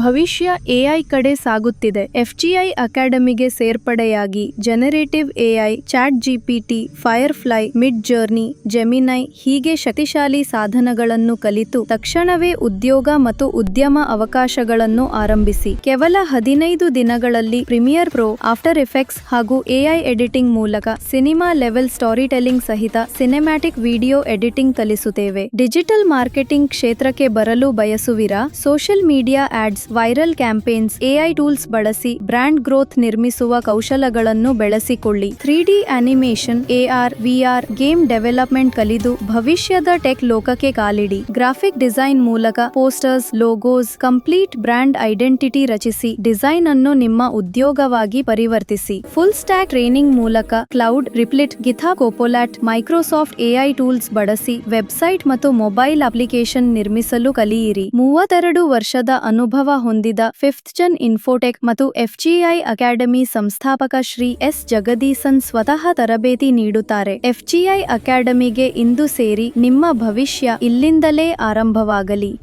ಭವಿಷ್ಯ ಎಐ ಕಡೆ ಸಾಗುತ್ತಿದೆ. ಎಫ್ಜಿಐ ಅಕಾಡೆಮಿಗೆ ಸೇರ್ಪಡೆಯಾಗಿ generative AI ChatGPT Firefly Midjourney Gemini ಹೀಗೆ ಶಕ್ತಿಶಾಲಿ ಸಾಧನಗಳನ್ನು ಕಲಿತು ತಕ್ಷಣವೇ ಉದ್ಯೋಗ ಮತ್ತು ಉದ್ಯಮ ಅವಕಾಶಗಳನ್ನು ಆರಂಭಿಸಿ. ಕೇವಲ ಹದಿನೈದು ದಿನಗಳಲ್ಲಿ ಪ್ರೀಮಿಯರ್ ಪ್ರೋ, ಆಫ್ಟರ್ ಎಫೆಕ್ಟ್ಸ್ ಹಾಗೂ ಎಐ ಎಡಿಟಿಂಗ್ ಮೂಲಕ ಸಿನಿಮಾ ಲೆವೆಲ್ ಸ್ಟೋರಿ ಟೆಲ್ಲಿಂಗ್ ಸಹಿತ ಸಿನಿಮ್ಯಾಟಿಕ್ ವಿಡಿಯೋ ಎಡಿಟಿಂಗ್ ಕಲಿಸುತ್ತೇವೆ. ಡಿಜಿಟಲ್ ಮಾರ್ಕೆಟಿಂಗ್ ಕ್ಷೇತ್ರಕ್ಕೆ ಬರಲು ಬಯಸುವಿರಾ? Social media ads viral campaigns AI tools ಬಳಸಿ ಬ್ರ್ಯಾಂಡ್ ಗ್ರೋತ್ ನಿರ್ಮಿಸುವ ಕೌಶಲಗಳನ್ನು ಬೆಳೆಸಿಕೊಳ್ಳಿ. Three D animation AR VR game development ಕಲಿದು ಭವಿಷ್ಯದ ಟೆಕ್ ಲೋಕಕ್ಕೆ ಕಾಲಿಡಿ. ಗ್ರಾಫಿಕ್ ಡಿಸೈನ್ ಮೂಲಕ posters logos complete brand identity ರಚಿಸಿ ಡಿಸೈನ್ ಅನ್ನು ನಿಮ್ಮ ಉದ್ಯೋಗವಾಗಿ ಪರಿವರ್ತಿಸಿ. ಫುಲ್ ಸ್ಟ್ಯಾಕ್ ಟ್ರೈನಿಂಗ್ ಮೂಲಕ ಕ್ಲೌಡ್ ರಿಪ್ಲಿಟ್ ಗಿಥಾ ಕೋಪೋಲಾಟ್ ಮೈಕ್ರೋಸಾಫ್ಟ್ ಎಐ ಟೂಲ್ಸ್ ಬಳಸಿ ವೆಬ್ಸೈಟ್ ಮತ್ತು ಮೊಬೈಲ್ ಅಪ್ಲಿಕೇಶನ್ ನಿರ್ಮಿಸಲು ಕಲಿಯಿರಿ. ಮೂವತ್ತೆರಡು ವರ್ಷದ ಅನುಭವ ಹೊಂದಿದ ಫಿಫ್ತ್ ಜನ್ ಇನ್ಫೋಟೆಕ್ ಮತ್ತು ಎಫ್ಜಿಐ ಅಕಾಡೆಮಿ ಸಂಸ್ಥಾಪಕ ಶ್ರೀ ಎಸ್. ಜಗದೀಸನ್ ಸ್ವತಃ ತರಬೇತಿ ನೀಡುತ್ತಾರೆ. ಎಫ್ಜಿಐ ಅಕಾಡೆಮಿಗೆ ಇಂದು ಸೇರಿ ನಿಮ್ಮ ಭವಿಷ್ಯ ಇಲ್ಲಿಂದಲೇ ಆರಂಭವಾಗಲಿ.